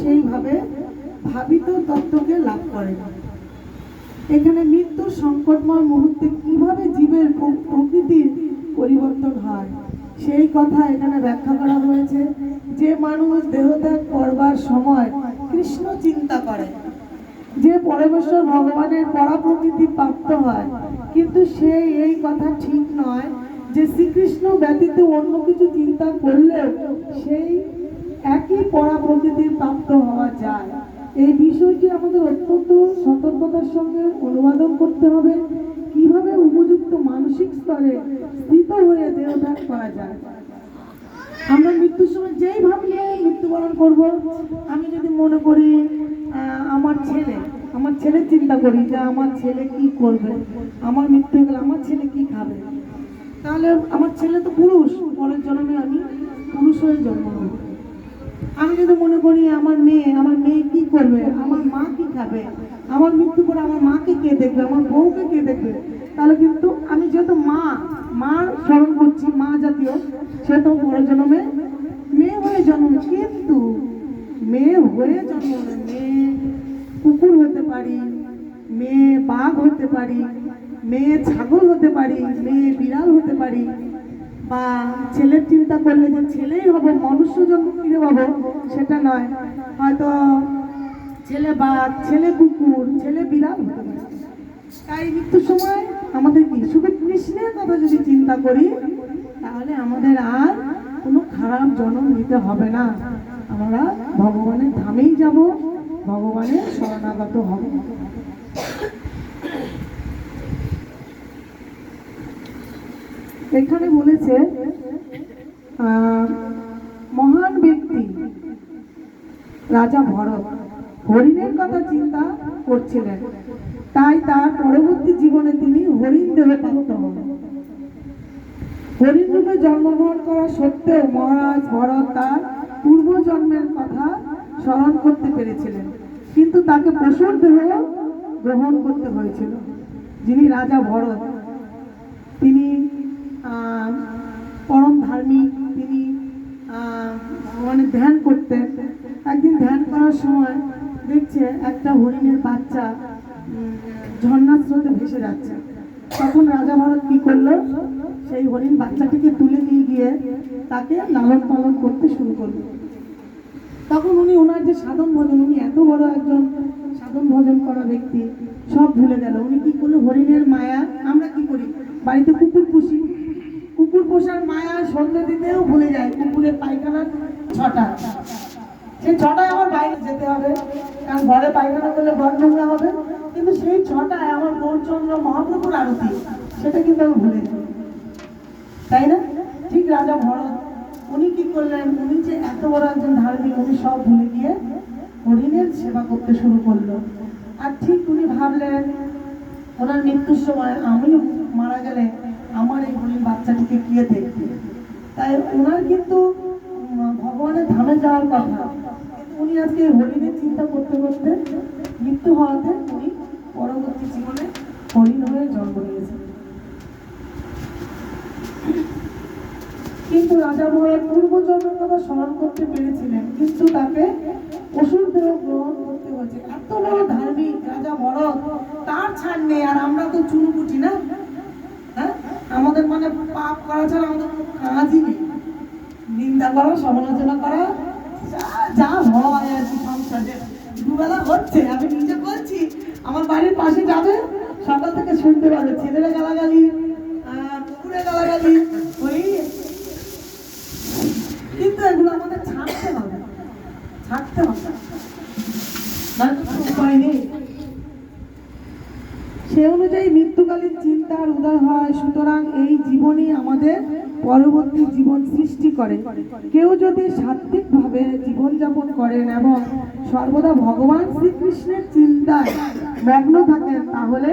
সেইভাবে ভাবিত তত্ত্বকে লাভ করে এখানে মৃত্যুর সংকটময় মুহূর্তে কীভাবে জীবের প্রকৃতির পরিবর্তন হয়, সেই কথা এখানে ব্যাখ্যা করা হয়েছে। যে মানুষ দেহত্যাগ করবার সময় কৃষ্ণ চিন্তা করে। যে পরমেশ্বর ভগবানের পরা প্রকৃতি প্রাপ্ত হয়, কিন্তু সে এই কথা ঠিক নয় যে শ্রীকৃষ্ণ ব্যতীত অন্য কিছু চিন্তা করলেও সেই একই পরা প্রকৃতির প্রাপ্ত হওয়া যায়। এই বিষয়টি আমাদের অত্যন্ত সতর্কতার সঙ্গে অনুবাদন করতে হবে। কীভাবে উপযুক্ত মানসিক স্তরে স্থিত হয়ে দেহত্যাগ করা যায়? আমরা মৃত্যুর সময় যেই ভাবলে মৃত্যুবরণ করব, আমি যদি মনে করি আমার ছেলে, আমার ছেলের চিন্তা করি যে আমার ছেলে কি করবে, আমার মৃত্যু গেলে আমার ছেলে কি খাবে? তাহলে আমার ছেলে তো পুরুষ, পরের জন্মে আমি পুরুষ হয়ে জন্ম নেব। আমি যদি মনে করি আমার মেয়ে আমার মেয়ে কি করবে? আমার মা কি খাবে? আমার মৃত্যু করে আমার মাকে কে দেখবে? আমার বউকে কে দেখবে? তাহলে কিন্তু আমি যেহেতু মা মার স্মরণ করছি, মা জাতীয়, সেহেতু পরের জন্মে মেয়ে হয়ে জন্ম কিন্তু মেয়ে হয়ে জন্ম মেয়ে কুকুর হতে পারি, মেয়ে বাঘ হতে পারি, মেয়ে ছাগল হতে পারি, মেয়ে বিড়াল হতে পারি বা ছেলের চিন্তা করলে যে ছেলেই হবে, মনুষ্য জন্ম ফিরে পাবো, সেটা নয়। হয়তো ছেলে বাঘ, ছেলে কুকুর, ছেলে বিড়াল হতে পারে। তাই মৃত্যুর সময় আমাদের কি? শুধু কৃষ্ণের কথা যদি চিন্তা করি, তাহলে আমাদের আর কোনো খারাপ জন্ম নিতে হবে না। আমরা ভগবানের ধামেই যাব, ভগবানের শরণাগত হব। এখানে বলেছে মহান ব্যক্তি, রাজা ভরত, হরিণের কথা চিন্তা করছিলেন। তাই তার পরবর্তী জীবনে তিনি হরিণ দেবে প্রাপ্ত হন। হরিণ রূপে জন্মগ্রহণ করা সত্ত্বেও মহারাজ ভরত তার পূর্বজন্মের কথা স্মরণ করতে পেরেছিলেন। কিন্তু তাকে পশুর দেহ গ্রহণ করতে হয়েছিল। যিনি রাজা ভরত, তিনি পরম ধার্মিক তিনি ভগবানের ধ্যান করতেন। একদিন ধ্যান করার সময় দেখছে একটা হরিণের বাচ্চা ঝর্ণার স্রোতে ভেসে যাচ্ছে। তখন রাজা ভারত কি করল? সেই হরিণ বাচ্চাটিকে তুলে নিয়ে গিয়ে তাকে লালন পালন করতে শুরু করল। তখন উনি ওনার যে সাধন ভজন, উনি এত বড় একজন সাধন ভজন করা ব্যক্তি, সব ভুলে গেল। উনি কি করল? হরিণের মায়া, আমরা কি করি? বাড়িতে পোষার সন্ধ্যে দিতেও ভুলে যায় কুকুরের পায়খানা ছটা। সেই ছটায় আমার বাইরে যেতে হবে, কারণ ঘরে পায়খানা করলে ঘর নোংরা হবে। কিন্তু সেই ছটায় আমার গৌরচন্দ্র মহাপ্রভুর আরতি, সেটা কিন্তু আমি ভুলে যাই। তাই না? ঠিক রাজা ভরত, উনি কি করলেন? উনি যে এত বড় একজন ধার্মিক, উনি সব ভুলে গিয়ে হরিণের সেবা করতে শুরু করল। আর ঠিক উনি ভাবলেন, ওনার মৃত্যুর সময় আমিও মারা গেলে আমার এই হরিণ বাচ্চাটিকে কে দেখবে? তাই ওনার কিন্তু ভগবানের ধামে যাওয়ার কথা। উনি আজকে হরিণের চিন্তা করতে করতে মৃত্যু হওয়াতে উনি পরবর্তী জীবনে হরিণ হয়ে জন্ম নিয়েছেন। কিন্তু রাজা ভরত পূর্বজন্মের কথা স্মরণ করতে পেরেছিলেন, কিন্তু তাকে অসুর দেহ গ্রহণ করতে হয়েছে। এত বড় ধার্মিক রাজা ভরত তার ছাড় নেই, আর আমরা তো চুনুপুটি না হ্যাঁ পাপ করা ছাড়া আমাদের কোনো কাজই নেই। নিন্দা করা, সমালোচনা করা, যা- হয় আর কি সংসারে। দুবেলা হচ্ছে, আমি নিজে করছি, আমার বাড়ির পাশে যাবে, সকাল থেকে শুনতে পাবে, ছেলেরা গালাগালি পুকুরে গালাগালি, ওই কিন্তু এগুলো আমাদের ছাড়তে হবে ছাড়তে হবে নয়তো কোনো উপায় নেই সে অনুযায়ী মৃত্যুকালীন চিন্তার উদয় হয়। সুতরাং এই জীবনই আমাদের পরবর্তী জীবন সৃষ্টি করে। কেউ যদি সাত্বিকভাবে জীবনযাপন করেন এবং সর্বদা ভগবান শ্রীকৃষ্ণের চিন্তায় মগ্ন থাকেন, তাহলে